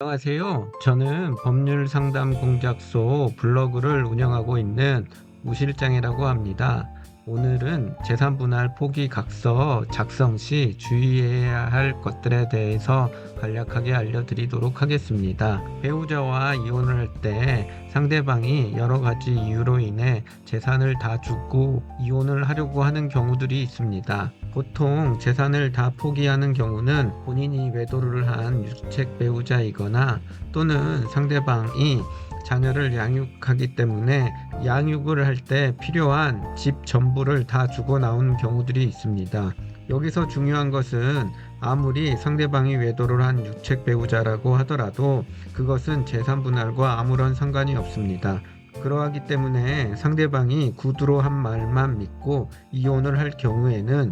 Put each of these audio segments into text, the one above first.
안녕하세요. 저는 법률 상담 공작소 블로그를 운영하고 있는 우실장이라고 합니다. 오늘은 재산 분할 포기 각서 작성 시 주의해야 할 것들에 대해서 간략하게 알려드리도록 하겠습니다. 배우자와 이혼을 할 때 상대방이 여러 가지 이유로 인해 재산을 다 주고 이혼을 하려고 하는 경우들이 있습니다. 보통 재산을 다 포기하는 경우는 본인이 외도를 한 유책 배우자이거나 또는 상대방이 자녀를 양육하기 때문에 양육을 할 때 필요한 집 전부를 다 주고 나온 경우들이 있습니다. 여기서 중요한 것은 아무리 상대방이 외도를 한 유책 배우자라고 하더라도 그것은 재산 분할과 아무런 상관이 없습니다. 그러하기 때문에 상대방이 구두로 한 말만 믿고 이혼을 할 경우에는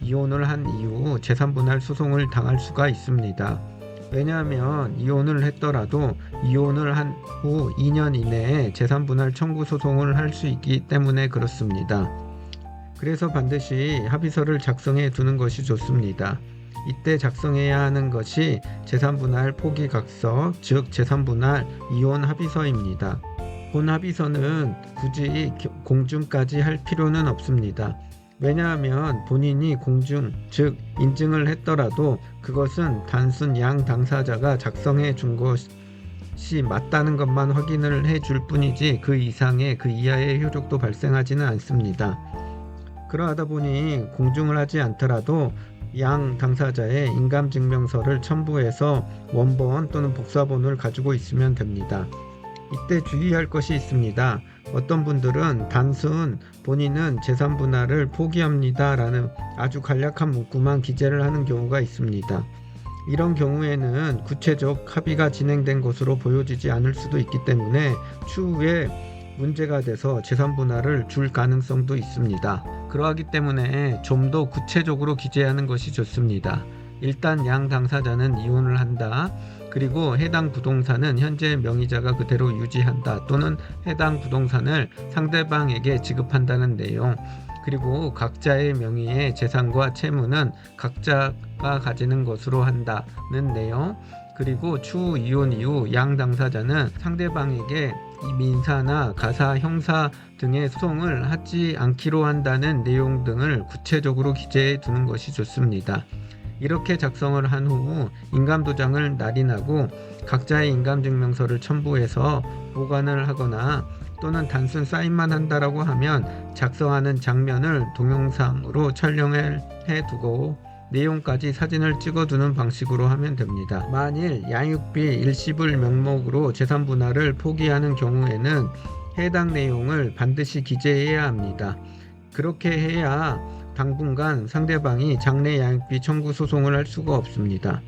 이혼을 한 이후 재산 분할 소송을 당할 수가 있습니다. 왜냐하면 이혼을 했더라도 이혼을 한 후 2년 이내에 재산 분할 청구 소송을 할 수 있기 때문에 그렇습니다. 그래서 반드시 합의서를 작성해 두는 것이 좋습니다. 이때 작성해야 하는 것이 재산분할 포기각서, 즉 재산분할 이혼 합의서입니다. 본 합의서는 굳이 기- 공증까지 할 필요는 없습니다. 왜냐하면 본인이 공증, 즉 인증을 했더라도 그것은 단순 양 당사자가 작성해 준 것이 맞다는 것만 확인을 해 줄 뿐이지 그 이상의 그 이하의 효력도 발생하지는 않습니다. 그러하다 보니 공증을 하지 않더라도 양 당사자의 인감증명서를 첨부해서 원본 또는 복사본을 가지고 있으면 됩니다. 이때 주의할 것이 있습니다. 어떤 분들은 단순 본인은 재산 분할을 포기합니다라는 아주 간략한 문구만 기재를 하는 경우가 있습니다. 이런 경우에는 구체적 합의가 진행된 것으로 보여지지 않을 수도 있기 때문에 추후에 문제가 돼서 재산 분할을 줄 가능성도 있습니다. 그러하기 때문에 좀 더 구체적으로 기재하는 것이 좋습니다. 일단 양 당사자는 이혼을 한다. 그리고 해당 부동산은 현재 명의자가 그대로 유지한다. 또는 해당 부동산을 상대방에게 지급한다는 내용. 그리고 각자의 명의의 재산과 채무는 각자가 가지는 것으로 한다는 내용. 그리고 추후 이혼 이후 양 당사자는 상대방에게 이 민사나 가사, 형사 등의 소송을 하지 않기로 한다는 내용 등을 구체적으로 기재해 두는 것이 좋습니다. 이렇게 작성을 한 후 인감 도장을 날인하고 각자의 인감 증명서를 첨부해서 보관을 하거나 또는 단순 사인만 한다라고 하면 작성하는 장면을 동영상으로 촬영해 두고 내용까지 사진을 찍어두는 방식으로 하면 됩니다. 만일 양육비 일시불 명목으로 재산 분할을 포기하는 경우에는 해당 내용을 반드시 기재해야 합니다. 그렇게 해야 당분간 상대방이 장래 양육비 청구 소송을 할 수가 없습니다.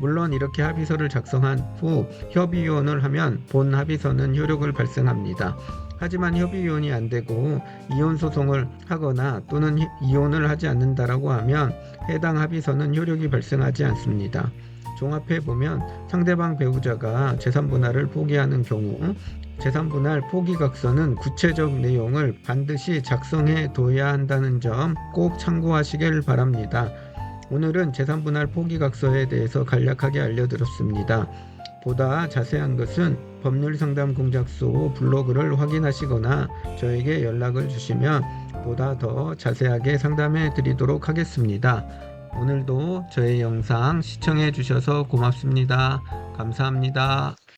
물론 이렇게 합의서를 작성한 후 협의이혼을 하면 본 합의서는 효력을 발생합니다. 하지만 협의이혼이 안 되고 이혼 소송을 하거나 또는 히- 이혼을 하지 않는다라고 하면 해당 합의서는 효력이 발생하지 않습니다. 종합해 보면 상대방 배우자가 재산 분할을 포기하는 경우 재산 분할 포기 각서는 구체적 내용을 반드시 작성해 둬야 한다는 점 꼭 참고하시길 바랍니다. 오늘은 재산 분할 포기 각서에 대해서 간략하게 알려드렸습니다. 보다 자세한 것은 법률 상담 공작소 블로그를 확인하시거나 저에게 연락을 주시면 보다 더 자세하게 상담해 드리도록 하겠습니다. 오늘도 저의 영상 시청해 주셔서 고맙습니다. 감사합니다.